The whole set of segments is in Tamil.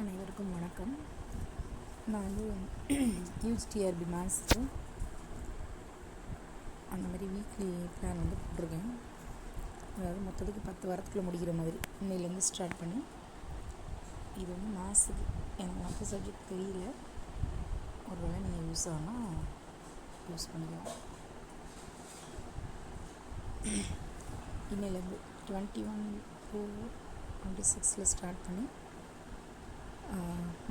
அனைவருக்கும் வணக்கம். நான் வந்து யூஜிடிஆர்பி மேத்ஸுக்கு அந்த மாதிரி வீக்லி பிளான் வந்து போட்டிருக்கேன். அதாவது மொத்தத்துக்கு பத்து வாரத்துக்குள்ளே முடிக்கிற மாதிரி இன்னையிலேருந்து ஸ்டார்ட் பண்ணி இது வந்து மேத்ஸுக்கு எனக்கு மற்ற சப்ஜெக்ட் தெரியல. ஒரு வேளை நீங்கள் யூஸ் ஆனால் யூஸ் பண்ணிக்கலாம். இன்னையிலேருந்து டுவெண்ட்டி ஒன் டூ டுவெண்ட்டி சிக்ஸில் ஸ்டார்ட் பண்ணி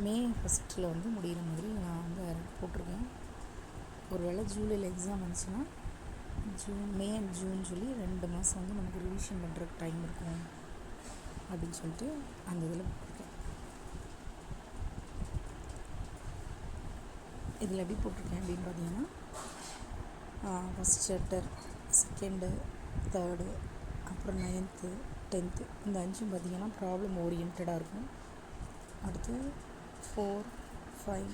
மே ஃபஸ்ட்டில் வந்து முடிகிற மாதிரி நான் வந்து போட்டிருக்கேன். ஒரு வேளை ஜூலையில் எக்ஸாம் வந்துச்சுன்னா ஜூன் மே அண்ட் ஜூன் சொல்லி ரெண்டு மாதம் வந்து நமக்கு ரிவிஷன் பண்ணுறதுக்கு டைம் இருக்கும் அப்படின்னு சொல்லிட்டு அந்த இதில் போட்டிருக்கேன். இதில் எப்படி போட்டிருக்கேன் அப்படின்னு பார்த்தீங்கன்னா ஃபஸ்ட் சாப்டர் செகண்டு தேர்டு அப்புறம் நைன்த்து டென்த்து இந்த அஞ்சும் பார்த்திங்கன்னா ப்ராப்ளம் ஓரியன்டாக இருக்கும். அடுத்து four five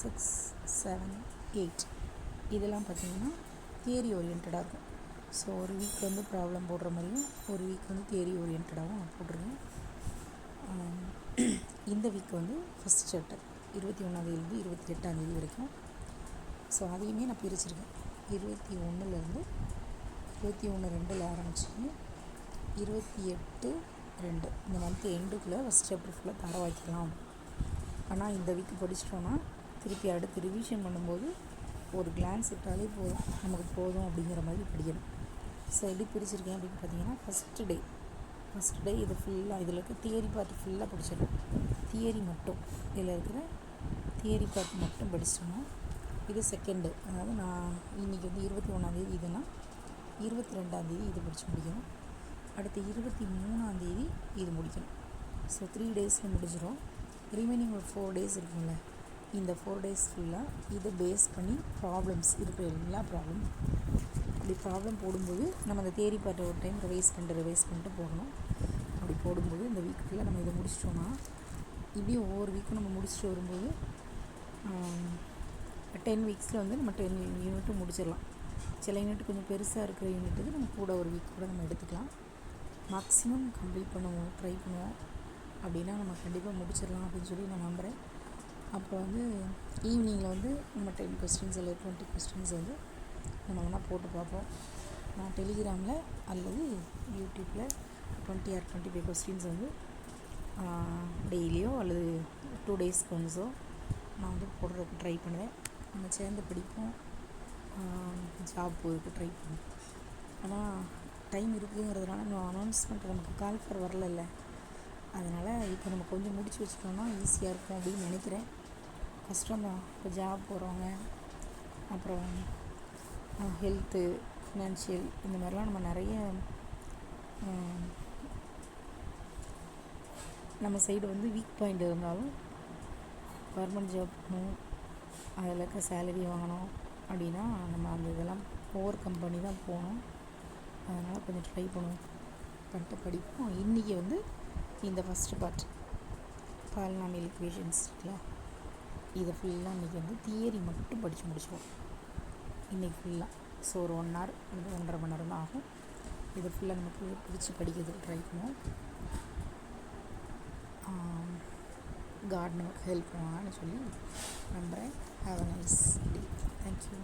six seven eight இதெல்லாம் பார்த்திங்கன்னா தியரி ஓரியன்டாக இருக்கும். ஸோ ஒரு வீக் வந்து ப்ராப்ளம் போடுற மாதிரியும் ஒரு வீக் வந்து தியரி ஓரியன்டாகவும் நான் போட்டிருக்கேன். இந்த வீக் வந்து ஃபஸ்ட் சாப்டர் இருபத்தி ஒன்றாந்தேதிலேருந்து இருபத்தி எட்டாந்தேதி வரைக்கும். ஸோ அதையுமே நான் பிரிச்சிருக்கேன். இருபத்தி ஒன்றுலேருந்து இருபத்தி ஒன்று ரெண்டில் ஆரம்பிச்சு இருபத்தி எட்டு ரெண்டு. இந்த மந்த் எண்டுக்குள்ளே ஃபஸ்ட் சாப்டர் ஃபுல்லாக தர வைக்கலாம். ஆனால் இந்த வீக் படிச்சிட்டோன்னா திருப்பி அடுத்து ரிவிஷன் பண்ணும்போது ஒரு கிளான்ஸ் இட்டாலே போதும். நமக்கு போதும் அப்படிங்கிற மாதிரி படிக்கணும். ஸோ எப்படி பிடிச்சிருக்கேன் அப்படின்னு பார்த்தீங்கன்னா ஃபஸ்ட்டு டே ஃபஸ்ட் டே இது ஃபுல்லாக இதில் இருக்க தியரி பார்ட் ஃபுல்லாக படிச்சிடும் தியரி மட்டும். இதில் இருக்கிற தியரி பார்ட் மட்டும் படிச்சிட்டோம்னா இது செகண்டு அதாவது நான் இன்றைக்கி வந்து இருபத்தி ஒன்றாந்தேதி இதுனா இருபத்தி ரெண்டாந்தேதி இது படித்து முடிக்கணும். அடுத்து இருபத்தி மூணாந்தேதி இது முடிக்கணும். ஸோ த்ரீ டேஸில் முடிஞ்சிடும் ரிமைனிங் ஒரு ஃபோர் டேஸ் இருக்கும்ல. இந்த ஃபோர் டேஸ் ஃபுல்லாக இதை பேஸ் பண்ணி ப்ராப்ளம்ஸ் இருக்கிற எல்லா ப்ராப்ளம் அப்படி ப்ராப்ளம் போடும்போது நம்ம அந்த தேரி பாட்டை ஒரு டைம் ரிவைஸ் பண்ணிட்டு ரிவைஸ் பண்ணிட்டு போகணும் அப்படி போடும்போது இந்த வீக் ஃபுல்லாக நம்ம இதை முடிச்சிட்டோன்னா இப்படியும் ஒவ்வொரு வீக்கும் நம்ம முடிச்சுட்டு வரும்போது டென் வீக்ஸில் வந்து நம்ம டென் யூனிட்டும் முடிச்சிடலாம். சில யூனிட் கொஞ்சம் பெருசாக இருக்கிற யூனிட்டுக்கு நம்ம கூட ஒரு வீக் கூட நம்ம எடுத்துக்கலாம். மேக்ஸிமம் கம்ப்ளீட் பண்ணுவோம் ட்ரை பண்ணுவோம். அப்படின்னா நம்ம கண்டிப்பாக முடிச்சிடலாம் அப்படின்னு சொல்லி நான் நம்புகிறேன் அப்புறம் வந்து ஈவினிங்கில் வந்து நம்ம டென் கொஸ்டின்ஸ் இல்லை டுவெண்ட்டி கொஸ்டின்ஸ் வந்து நம்ம வேணால் போட்டு பார்ப்போம். நான் டெலிகிராமில் அல்லது யூடியூப்பில் twenty or twenty five questions வந்து டெய்லியோ அல்லது டூ டேஸ்க்கு ஒன்ஸோ நான் வந்து போடுறதுக்கு ட்ரை பண்ணுவேன். நம்ம சேர்ந்து படிப்போம். ஜாப் போகிறதுக்கு ட்ரை பண்ணுவோம். ஆனால் டைம் இருக்குங்கிறதுனால இன்னும் அனௌன்ஸ்மெண்ட் நமக்கு கால் ஃபர் வரல அதனால் இப்போ நம்ம கொஞ்சம் முடிச்சு வச்சுட்டோம்னா ஈஸியாக இருக்கும் அப்படின்னு நினைக்கிறேன். கஷ்டம் தான் இப்போ ஜாப் போகிறவங்க அப்புறம் ஹெல்த்து ஃபினான்ஷியல் இந்த மாதிரிலாம் நம்ம நிறைய நம்ம சைடு வந்து வீக் பாயிண்ட் இருந்தாலும் கவர்மெண்ட் ஜாப் பண்ணணும் அதில் இருக்க சேலரி வாங்கணும் அப்படின்னா நம்ம அந்த இதெல்லாம் ஓவர் கம்பெனி தான் போகணும். அதனால் கொஞ்சம் ட்ரை பண்ணுவோம். பண்ணிட்டு படிப்போம் இன்றைக்கி வந்து இந்த ஃபஸ்ட்டு பார்ட் பாலினாமியல் இக்குவேஷன்ஸ் இருக்குல்ல? இதை ஃபுல்லாக இன்றைக்கி வந்து தியரி மட்டும் படித்து முடிச்சுவோம் இன்றைக்கி ஃபுல்லாக ஸோ ஒரு ஒன் ஹவர் வந்து ஒன்றரை மணி நேரம் ஆகும். இதை ஃபுல்லாக நமக்கு பிடிச்சி படிக்கிறதுக்கு ட்ரை பண்ணுவோம். காட் நமக்கு ஹெல்ப் பண்ணுவாங்கன்னு சொல்லி நம்புகிறேன் have a nice day thank you